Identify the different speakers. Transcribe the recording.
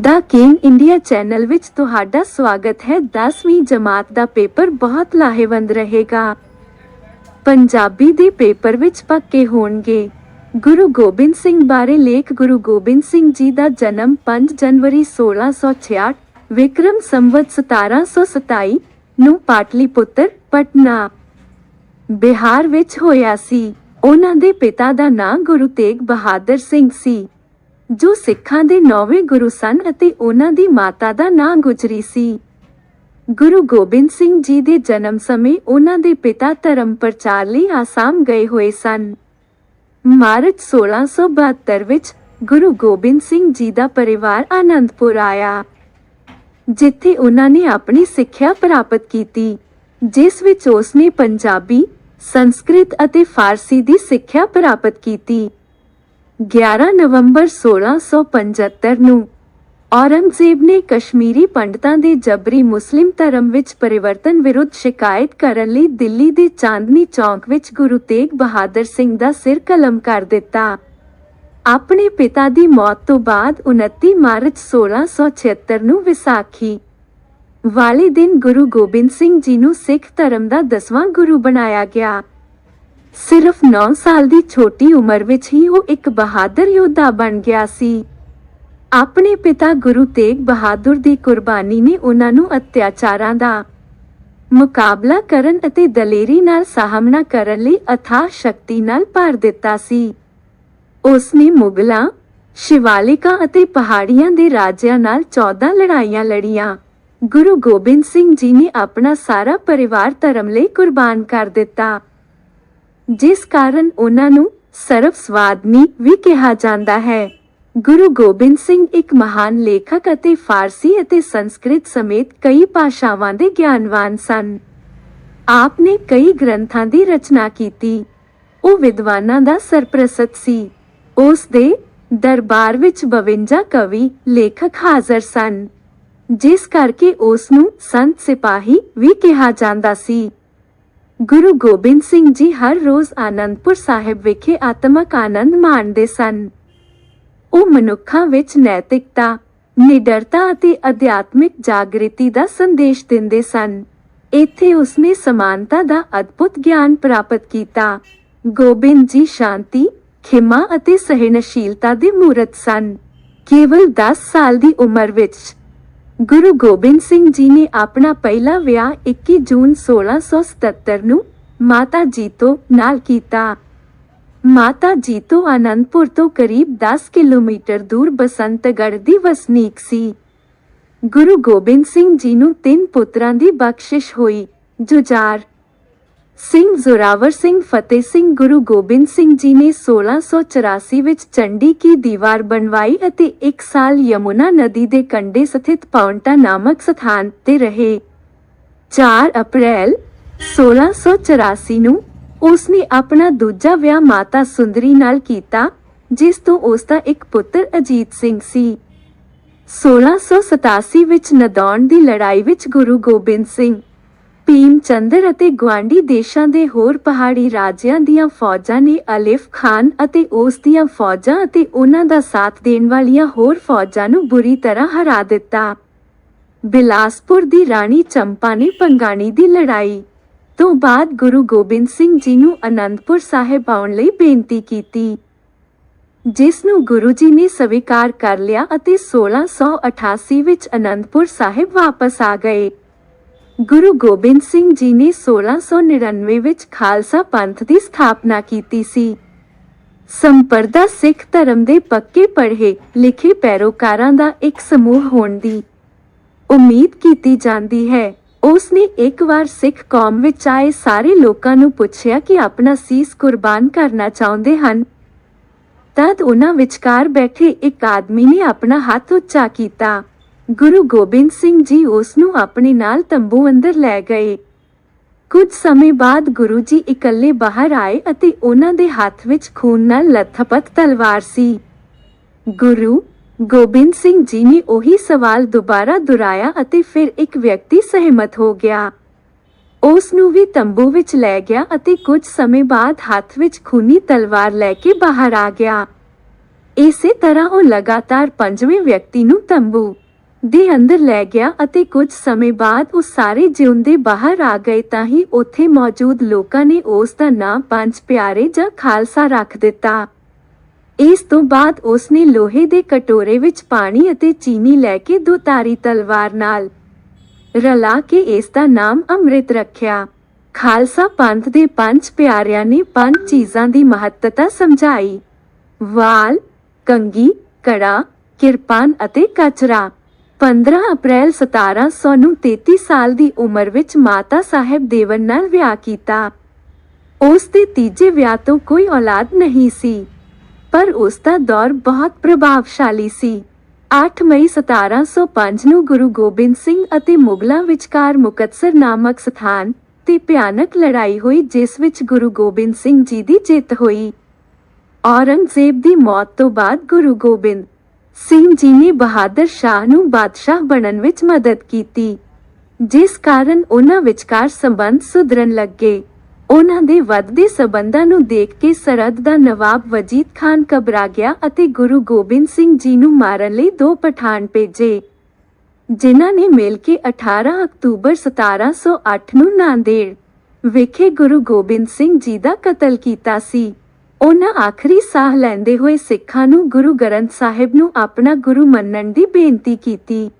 Speaker 1: ਦਾ ਕੇਨ India channel ਵਿੱਚ ਤੁਹਾਡਾ ਸਵਾਗਤ ਹੈ। 10ਵੀਂ ਜਮਾਤ ਦਾ ਪੇਪਰ ਬਹੁਤ ਲਾਹੇਵੰਦ ਰਹੇਗਾ। ਪੰਜਾਬੀ ਦੇ ਪੇਪਰ ਵਿੱਚ ਪੱਕੇ ਹੋਣਗੇ। ਗੁਰੂ ਗੋਬਿੰਦ ਸਿੰਘ ਬਾਰੇ ਲੇਖ ਗੁਰੂ ਗੋਬਿੰਦ ਸਿੰਘ ਜੀ ਦਾ ਜਨਮ 5 ਜਨਵਰੀ 1666 ਵਿਕਰਮ ਸੰਵਤ 1727 ਨੂੰ ਪਾਟਲੀਪੁੱਤਰ, ਪਟਨਾ, ਬਿਹਾਰ ਵਿੱਚ ਹੋਇਆ ਸੀ। ਉਹਨਾਂ ਦੇ ਪਿਤਾ ਦਾ ਨਾਂ ਗੁਰੂ ਤੇਗ ਬਹਾਦਰ ਸਿੰਘ ਸੀ। ਜੋ ਸਿੱਖਾਂ ਦੇ ਨੌਵੇਂ ਗੁਰੂ ਸਨ ਅਤੇ ਉਹਨਾਂ ਦੀ ਮਾਤਾ ਦਾ ਨਾਂ ਗੁਜਰੀ ਸੀ। ਗੁਰੂ ਗੋਬਿੰਦ ਸਿੰਘ ਜੀ ਦੇ ਜਨਮ ਸਮੇਂ ਉਹਨਾਂ ਦੇ ਪਿਤਾ ਧਰਮ ਪ੍ਰਚਾਰ ਲਈ ਆਸਾਮ ਗਏ ਹੋਏ ਸਨ। ਮਾਰਚ 1672 ਵਿੱਚ ਗੁਰੂ ਗੋਬਿੰਦ ਸਿੰਘ ਜੀ ਦਾ ਪਰਿਵਾਰ ਆਨੰਦਪੁਰ ਆਇਆ, ਜਿੱਥੇ ਉਹਨਾਂ ਨੇ ਆਪਣੀ ਸਿੱਖਿਆ ਪ੍ਰਾਪਤ ਕੀਤੀ, ਜਿਸ ਵਿੱਚ ਉਸਨੇ ਪੰਜਾਬੀ, ਸੰਸਕ੍ਰਿਤ ਅਤੇ ਫਾਰਸੀ ਦੀ ਸਿੱਖਿਆ ਪ੍ਰਾਪਤ ਕੀਤੀ। 11 ਨਵੰਬਰ 1675 ਨੂੰ ਔਰੰਗਜ਼ੇਬ ਨੇ ਕਸ਼ਮੀਰੀ ਪੰਡਤਾਂ ਦੇ ਜਬਰੀ ਮੁਸਲਿਮ ਧਰਮ ਵਿੱਚ ਪਰਿਵਰਤਨ ਵਿਰੁੱਧ ਸ਼ਿਕਾਇਤ ਕਰਨ ਲਈ ਦਿੱਲੀ ਦੇ ਚਾਂਦਨੀ ਚੌਂਕ ਵਿੱਚ ਗੁਰੂ ਤੇਗ ਬਹਾਦਰ ਸਿੰਘ ਦਾ ਸਿਰ ਕਲਮ ਕਰ ਦਿੱਤਾ। ਆਪਣੇ ਪਿਤਾ ਦੀ ਮੌਤ ਤੋਂ ਬਾਅਦ 29 ਮਾਰਚ 1676 ਨੂੰ ਵਿਸਾਖੀ। ਵਾਲੇ ਦਿਨ ਗੁਰੂ ਗੋਬਿੰਦ ਸਿੰਘ ਜੀ ਨੂੰ ਸਿੱਖ ਧਰਮ ਦਾ ਦਸਵਾਂ ਗੁਰੂ ਬਣਾਇਆ ਗਿਆ। ਸਿਰਫ 9 ਸਾਲ ਦੀ ਛੋਟੀ ਉਮਰ ਵਿੱਚ ਹੀ ਉਹ ਇੱਕ ਬਹਾਦਰ ਯੋਧਾ ਬਣ ਗਿਆ ਸੀ। ਆਪਣੇ ਪਿਤਾ ਗੁਰੂ ਤੇਗ ਬਹਾਦਰ ਦੀ ਕੁਰਬਾਨੀ ਨੇ ਉਹਨਾਂ ਨੂੰ ਅਤਿਆਚਾਰਾਂ ਦਾ ਮੁਕਾਬਲਾ ਕਰਨ ਅਤੇ ਦਲੇਰੀ ਨਾਲ ਸਾਹਮਣਾ ਕਰਨ ਲਈ ਅਥਾਹ ਸ਼ਕਤੀ ਨਾਲ ਭਰ ਦਿੱਤਾ ਸੀ। ਉਸ ਨੇ ਮੁਗਲਾਂ, ਸ਼ਿਵਾਲਿਕਾ ਅਤੇ ਪਹਾੜੀਆਂ ਦੇ ਰਾਜਿਆਂ ਨਾਲ 14 ਲੜਾਈਆਂ ਲੜੀਆਂ। ਗੁਰੂ ਗੋਬਿੰਦ ਸਿੰਘ ਜੀ ਨੇ ਆਪਣਾ ਸਾਰਾ ਪਰਿਵਾਰ ਧਰਮ ਲਈ ਕੁਰਬਾਨ ਕਰ ਦਿੱਤਾ। ਜਿਸ ਕਾਰਨ ਉਹਨਾਂ ਨੂੰ ਸਰਵ ਸਵਾਦਨੀ ਵੀ ਕਿਹਾ ਜਾਂਦਾ ਹੈ। ਗੁਰੂ ਗੋਬਿੰਦ ਸਿੰਘ ਇੱਕ ਮਹਾਨ ਲੇਖਕ ਅਤੇ ਫਾਰਸੀ ਅਤੇ ਸੰਸਕ੍ਰਿਤ ਸਮੇਤ ਕਈ ਭਾਸ਼ਾਵਾਂ ਦੇ ਗਿਆਨਵਾਨ ਸਨ। ਆਪ ਨੇ ਕਈ ਗ੍ਰੰਥਾਂ ਦੀ ਰਚਨਾ ਕੀਤੀ। ਉਹ ਵਿਦਵਾਨਾਂ ਦਾ ਸਰਪ੍ਰਸਤ ਸੀ। ਉਸ ਦੇ ਦਰਬਾਰ ਵਿੱਚ 52 ਕਵੀ ਲੇਖਕ ਹਾਜ਼ਰ ਸਨ, ਜਿਸ ਕਰਕੇ ਉਸ ਨੂੰ ਸੰਤ ਸਿਪਾਹੀ ਵੀ ਕਿਹਾ ਜਾਂਦਾ ਸੀ। ਗੁਰੂ ਗੋਬਿੰਦ ਸਿੰਘ ਜੀ ਹਰ ਰੋਜ਼ ਆਨੰਦਪੁਰ ਸਾਹਿਬ ਵਿਖੇ ਆਤਮਕ ਆਨੰਦ ਮਾਣਦੇ ਸਨ। ਉਹ ਮਨੁੱਖਾਂ ਵਿੱਚ ਨੈਤਿਕਤਾ, ਨਿਡਰਤਾ ਅਤੇ ਅਧਿਆਤਮਿਕ ਜਾਗ੍ਰਿਤੀ ਦਾ ਸੰਦੇਸ਼ ਦਿੰਦੇ ਸਨ। ਇੱਥੇ ਉਸਨੇ ਸਮਾਨਤਾ ਦਾ ਅਦਭੁਤ ਗਿਆਨ ਪ੍ਰਾਪਤ ਕੀਤਾ। ਗੋਬਿੰਦ ਜੀ ਸ਼ਾਂਤੀ, ਖਿਮਾ ਅਤੇ ਸਹਿਣਸ਼ੀਲਤਾ ਦੇ ਮੂਰਤ ਸਨ। ਕੇਵਲ 10 ਸਾਲ ਦੀ ਉਮਰ ਵਿੱਚ ਗੁਰੂ ਗੋਬਿੰਦ ਸਿੰਘ ਜੀ ਨੇ ਆਪਣਾ ਪਹਿਲਾ ਵਿਆਹ 21 ਜੂਨ 1677 ਨੂੰ ਮਾਤਾ ਜੀਤੋ ਨਾਲ ਕੀਤਾ। ਮਾਤਾ ਜੀਤੋ ਆਨੰਦਪੁਰ ਤੋਂ ਕਰੀਬ 10 ਕਿਲੋਮੀਟਰ ਦੂਰ ਬਸੰਤਗੜ੍ਹ ਦੀ ਵਸਨੀਕ ਸੀ। ਗੁਰੂ ਗੋਬਿੰਦ ਸਿੰਘ ਜੀ ਨੂੰ ਤਿੰਨ ਪੁੱਤਰਾਂ ਦੀ ਬਖਸ਼ਿਸ਼ ਹੋਈ, ਜੁਝਾਰ। ਸਿੰਘ ਜ਼ੋਰਾਵਰ ਸਿੰਘ ਫਤਿਹ ਸਿੰਘ ਗੁਰੂ ਗੋਬਿੰਦ ਸਿੰਘ ਜੀ ਨੇ 1684 ਵਿੱਚ ਚੰਡੀ ਕੀ ਦੀਵਾਰ ਬਣਵਾਈ ਅਤੇ ਇੱਕ ਸਾਲ ਯਮੁਨਾ ਨਦੀ ਦੇ ਕੰਢੇ ਸਥਿਤ ਪੌਂਟਾ ਨਾਮਕ ਸਥਾਨ ਤੇ ਰਹੇ। 4 ਅਪ੍ਰੈਲ 1684 ਨੂੰ ਉਸਨੇ ਆਪਣਾ ਦੂਜਾ ਵਿਆਹ ਮਾਤਾ ਸੁੰਦਰੀ ਨਾਲ ਕੀਤਾ, ਜਿਸ ਤੋਂ ਉਸ ਦਾ ਇੱਕ ਪੁੱਤਰ ਅਜੀਤ ਸਿੰਘ ਸੀ। 1687 ਵਿੱਚ ਨਦੌਣ ਦੀ ਲੜਾਈ ਵਿੱਚ ਗੁਰੂ ਗੋਬਿੰਦ ਸਿੰਘ ਭੀਮ ਚੰਦਰ ਅਤੇ ਗਵਾਂਡੀ ਦੇਸ਼ਾਂ ਦੇ ਹੋਰ ਪਹਾੜੀ ਰਾਜਿਆਂ ਦੀਆਂ ਫੌਜਾਂ ਨੇ ਅਲਿਫ ਖਾਨ ਅਤੇ ਉਸ ਦੀਆਂ ਫੌਜਾਂ ਅਤੇ ਉਹਨਾਂ ਦਾ ਸਾਥ ਦੇਣ ਵਾਲੀਆਂ ਹੋਰ ਫੌਜਾਂ ਨੂੰ ਬੁਰੀ ਤਰ੍ਹਾਂ ਹਰਾ ਦਿੱਤਾ। ਬਿਲਾਸਪੁਰ ਦੀ ਰਾਣੀ ਚੰਪਾ ਨੇ ਪੰਗਾਣੀ ਦੀ ਲੜਾਈ ਤੋਂ ਬਾਅਦ ਗੁਰੂ ਗੋਬਿੰਦ ਸਿੰਘ ਜੀ ਨੂੰ ਅਨੰਦਪੁਰ ਸਾਹਿਬ ਆਉਣ ਲਈ ਬੇਨਤੀ ਕੀਤੀ, ਜਿਸ ਨੂੰ ਗੁਰੂ ਜੀ ਨੇ ਸਵੀਕਾਰ ਕਰ ਲਿਆ ਅਤੇ 1688 ਵਿੱਚ ਅਨੰਦਪੁਰ ਸਾਹਿਬ ਵਾਪਸ ਆ ਗਏ। ਗੁਰੂ ਗੋਬਿੰਦ ਸਿੰਘ ਜੀ ਨੇ 1699 ਵਿੱਚ ਖਾਲਸਾ ਪੰਥ ਦੀ ਸਥਾਪਨਾ ਕੀਤੀ ਸੀ। ਸੰਪਰਦਾ ਸਿੱਖ ਧਰਮ ਦੇ ਪੱਕੇ ਪੜ੍ਹੇ ਲਿਖੇ ਪੈਰੋਕਾਰਾਂ ਦਾ ਇੱਕ ਸਮੂਹ ਹੋਣ ਦੀ ਉਮੀਦ ਕੀਤੀ ਜਾਂਦੀ ਹੈ। ਉਸ ਨੇ ਇੱਕ ਵਾਰ ਸਿੱਖ ਕੌਮ ਵਿੱਚ ਆਏ ਸਾਰੇ ਲੋਕਾਂ ਨੂੰ ਪੁੱਛਿਆ ਕਿ ਆਪਣਾ ਸੀਸ ਕੁਰਬਾਨ ਕਰਨਾ ਚਾਹੁੰਦੇ ਹਨ। ਤਦ ਉਹਨਾਂ ਵਿਚਕਾਰ ਬੈਠੇ ਇੱਕ ਆਦਮੀ ਨੇ ਆਪਣਾ ਹੱਥ ਉੱਚਾ ਕੀਤਾ। ਗੁਰੂ ਗੋਬਿੰਦ ਸਿੰਘ ਜੀ ਉਸ ਨੂੰ ਆਪਣੇ ਨਾਲ ਤੰਬੂ ਅੰਦਰ ਲੈ ਗਏ। ਕੁਝ ਸਮੇਂ ਬਾਅਦ ਗੁਰੂ ਜੀ ਇਕੱਲੇ ਬਾਹਰ ਆਏ ਅਤੇ ਉਹਨਾਂ ਦੇ ਹੱਥ ਵਿੱਚ ਖੂਨ ਨਾਲ ਲੱਥਪੱਥ ਤਲਵਾਰ ਸੀ। ਗੁਰੂ ਗੋਬਿੰਦ ਸਿੰਘ ਜੀ ਨੇ ਉਹੀ ਸਵਾਲ ਦੁਬਾਰਾ ਦੁਹਰਾਇਆ ਅਤੇ ਫਿਰ ਇੱਕ ਵਿਅਕਤੀ ਸਹਿਮਤ ਹੋ ਗਿਆ। ਉਸ ਨੂੰ ਵੀ ਤੰਬੂ ਵਿੱਚ ਲੈ ਗਿਆ ਅਤੇ ਕੁਝ ਸਮੇਂ ਬਾਅਦ ਹੱਥ ਵਿੱਚ ਖੂਨੀ ਤਲਵਾਰ ਲੈ ਕੇ ਬਾਹਰ ਆ ਗਿਆ। ਇਸੇ ਤਰ੍ਹਾਂ ਉਹ ਲਗਾਤਾਰ ਪੰਜਵੇਂ ਵਿਅਕਤੀ ਨੂੰ ਤੰਬੂ ਦੇ ਅੰਦਰ ਲੈ ਗਿਆ ਅਤੇ ਕੁਝ ਸਮੇਂ ਬਾਅਦ ਉਹ ਸਾਰੇ ਜਿਉਂਦੇ ਬਾਹਰ ਆ ਗਏ ਤਾਂ ਹੀ ਉੱਥੇ ਮੌਜੂਦ ਲੋਕਾਂ ਨੇ ਉਸ ਦਾ ਨਾਮ ਪੰਜ ਪਿਆਰੇ ਜਾਂ ਖਾਲਸਾ ਰੱਖ ਦਿੱਤਾ। ਇਸ ਤੋਂ ਬਾਅਦ ਉਸ ਨੇ ਲੋਹੇ ਦੇ ਕਟੋਰੇ ਵਿੱਚ ਪਾਣੀ ਅਤੇ ਚੀਨੀ ਲੈ ਕੇ ਦੋ ਤਾਰੀ ਤਲਵਾਰ ਨਾਲ ਰਲਾ ਕੇ ਇਸ ਦਾ ਨਾਮ ਅੰਮ੍ਰਿਤ ਰੱਖਿਆ। ਖਾਲਸਾ ਪੰਥ ਦੇ ਪੰਜ ਪਿਆਰਿਆਂ ਨੇ ਪੰਜ ਚੀਜ਼ਾਂ ਦੀ ਮਹੱਤਤਾ ਸਮਝਾਈ। ਵਾਲ ਕੰਗੀ ਕੜਾ, ਕਿਰਪਾਨ ਅਤੇ ਕਚਰਾ। 15 ਅਪ੍ਰੈਲ 1700 ਨੂੰ 33 ਸਾਲ ਦੀ ਉਮਰ ਵਿੱਚ ਮਾਤਾ ਸਾਹਿਬ ਦੇਵਨ ਨਾਲ ਵਿਆਹ ਕੀਤਾ। ਉਸ ਦੇ ਤੀਜੇ ਵਿਆਹ ਤੋਂ ਕੋਈ ਔਲਾਦ ਨਹੀਂ ਸੀ, ਪਰ ਉਸ ਦਾ ਦੌਰ ਬਹੁਤ ਪ੍ਰਭਾਵਸ਼ਾਲੀ ਸੀ। 8 ਮਈ 1705 ਨੂੰ ਗੁਰੂ ਗੋਬਿੰਦ ਸਿੰਘ ਅਤੇ ਮੁਗਲਾਂ ਵਿਚਕਾਰ ਮੁਕਤਸਰ ਨਾਮਕ ਸਥਾਨ ਤੇ ਭਿਆਨਕ ਲੜਾਈ ਹੋਈ, ਜਿਸ ਵਿੱਚ ਗੁਰੂ ਗੋਬਿੰਦ ਸਿੰਘ ਜੀ ਦੀ ਜਿੱਤ ਹੋਈ। ਔਰੰਗਜ਼ੇਬ ਦੀ ਮੌਤ ਤੋਂ ਬਾਅਦ ਗੁਰੂ ਗੋਬਿੰਦ ਸਿੰਘ ਜੀ ਨੇ ਬਹਾਦਰ ਸ਼ਾਹ ਨੂੰ ਬਾਦਸ਼ਾਹ ਬਣਨ ਵਿੱਚ ਮਦਦ ਕੀਤੀ, ਜਿਸ ਕਾਰਨ ਉਹਨਾਂ ਵਿਚਕਾਰ ਸੰਬੰਧ ਸੁਧਰਨ ਲੱਗੇ। ਉਹਨਾਂ ਦੇ ਵੱਧਦੇ ਸਬੰਧਾਂ ਨੂੰ ਦੇਖ ਕੇ ਸਰਹੱਦ ਦਾ ਨਵਾਬ ਵਜੀਦ ਖਾਨ ਘਬਰਾ ਗਿਆ ਅਤੇ ਗੁਰੂ ਗੋਬਿੰਦ ਸਿੰਘ ਜੀ ਨੂੰ ਮਾਰਨ ਲਈ ਦੋ ਪਠਾਨ ਭੇਜੇ, ਜਿਨ੍ਹਾਂ ਨੇ ਮਿਲ ਕੇ 18 ਅਕਤੂਬਰ 1708 ਨੂੰ ਨਾਂਦੇੜ ਵਿਖੇ ਗੁਰੂ ਗੋਬਿੰਦ ਸਿੰਘ ਜੀ ਦਾ ਕਤਲ ਕੀਤਾ ਸੀ। ਉਹਨਾਂ ਆਖਰੀ ਸਾਹ ਲੈਂਦੇ ਹੋਏ ਸਿੱਖਾਂ ਨੂੰ ਗੁਰੂ ਗ੍ਰੰਥ ਸਾਹਿਬ ਨੂੰ ਆਪਣਾ ਗੁਰੂ ਮੰਨਣ ਦੀ ਬੇਨਤੀ ਕੀਤੀ।